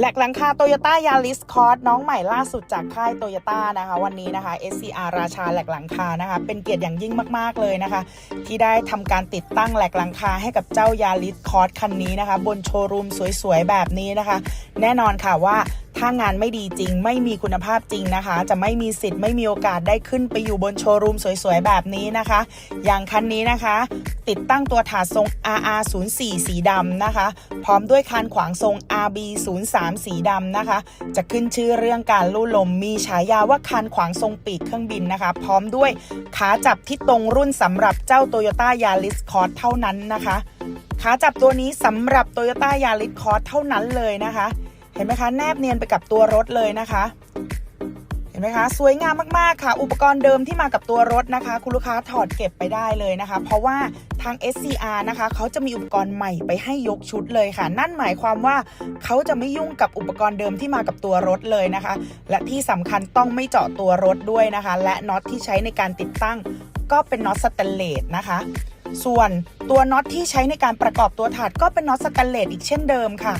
แหลกหลังคาโตโยต้ายาริสคอร์สน้องใหม่ล่าสุดจากค่ายโตโยต้านะคะ วันนี้นะคะ SCR ราชาแหลกหลังคานะคะ เป็นเกียรติอย่างยิ่งมากๆเลยนะคะ ที่ได้ทำการติดตั้งแหลกหลังคาให้กับเจ้ายาริสคอร์สคันนี้นะคะ บนโชว์รูมสวยๆ แบบนี้นะคะ แน่นอนค่ะว่า ถ้างานไม่ดีจริง ไม่มีคุณภาพจริงนะคะ จะไม่มีสิทธิ์ไม่มีโอกาสได้ขึ้นไปอยู่บนโชว์รูมสวยๆ แบบนี้นะคะ อย่างคันนี้นะคะ ติดตั้งตัวถาดทรง RR04 สีดำนะคะ พร้อมด้วยคานขวางทรง RB03 สีดำนะคะ จะขึ้นชื่อเรื่องการลู่ลม มีฉายาว่าคานขวางทรงปีกเครื่องบินนะคะ พร้อมด้วยขาจับที่ตรงรุ่นสำหรับเจ้า Toyota Yaris Cross เท่านั้นนะคะขาจับตัวนี้สำหรับ Toyota Yaris Cross เท่านั้นเลยนะคะ ห็นไหมคะ แนบเนียนไปกับตัวรถเลยนะคะ เห็นไหมคะ สวยงามมากๆค่ะ อุปกรณ์เดิมที่มากับตัวรถนะคะ คุณลูกค้าถอดเก็บไปได้เลยนะคะ เพราะว่าทาง SCR นะคะ เขาจะมีอุปกรณ์ใหม่ไปให้ยกชุดเลยค่ะ นั่นหมายความว่าเขาจะไม่ยุ่งกับอุปกรณ์เดิมที่มากับตัวรถเลยนะคะ และที่สำคัญต้องไม่เจาะตัวรถด้วยนะคะ และน็อตที่ใช้ในการติดตั้ง ก็เป็นน็อตสแตนเลสนะคะ ส่วนตัวน็อตที่ใช้ในการประกอบตัวถาดก็เป็นน็อตสแตนเลสอีกเช่นเดิมค่ะ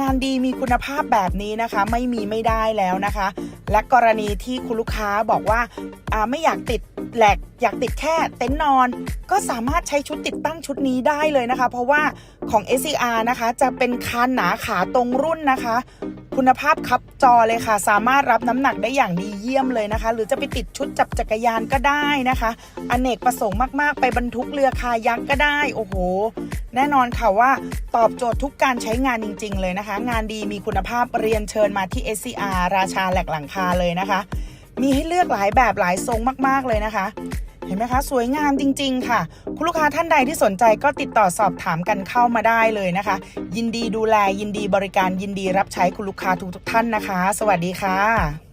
งานดีมีคุณภาพแบบนี้นะคะ ไม่มีไม่ได้แล้วนะคะ และกรณีที่คุณลูกค้าบอกว่าไม่อยากติดแหลกอยากติดแค่เต็นท์นอน ก็สามารถใช้ชุดติดตั้งชุดนี้ได้เลยนะคะ เพราะว่าของ SCR นะคะ จะเป็นคานหนาขาตรงรุ่นนะคะ คุณภาพครับจอเลยค่ะ สามารถรับน้ำหนักได้อย่างดีเยี่ยมเลยนะคะ หรือจะไปติดชุดจับจักรยานก็ได้นะคะ อเนกประสงค์มากๆ ไปบรรทุกเรือคายักก็ได้ โอ้โห แน่นอนค่ะว่าตอบโจทย์ทุกการใช้งานจริง ๆ เลยนะคะ งานดีมีคุณภาพเรียนเชิญมาที่ SCR ราชาแหลกหลังคาเลยนะคะ มีให้เลือกหลายแบบหลายทรงมากๆเลยนะคะ เห็นไหมคะ สวยงามจริง ๆ ค่ะ คุณลูกค้าท่านใดที่สนใจก็ติดต่อสอบถามกันเข้ามาได้เลยนะคะ ยินดีดูแลยินดีบริการยินดีรับใช้คุณลูกค้าทุกๆท่านนะคะ สวัสดีค่ะ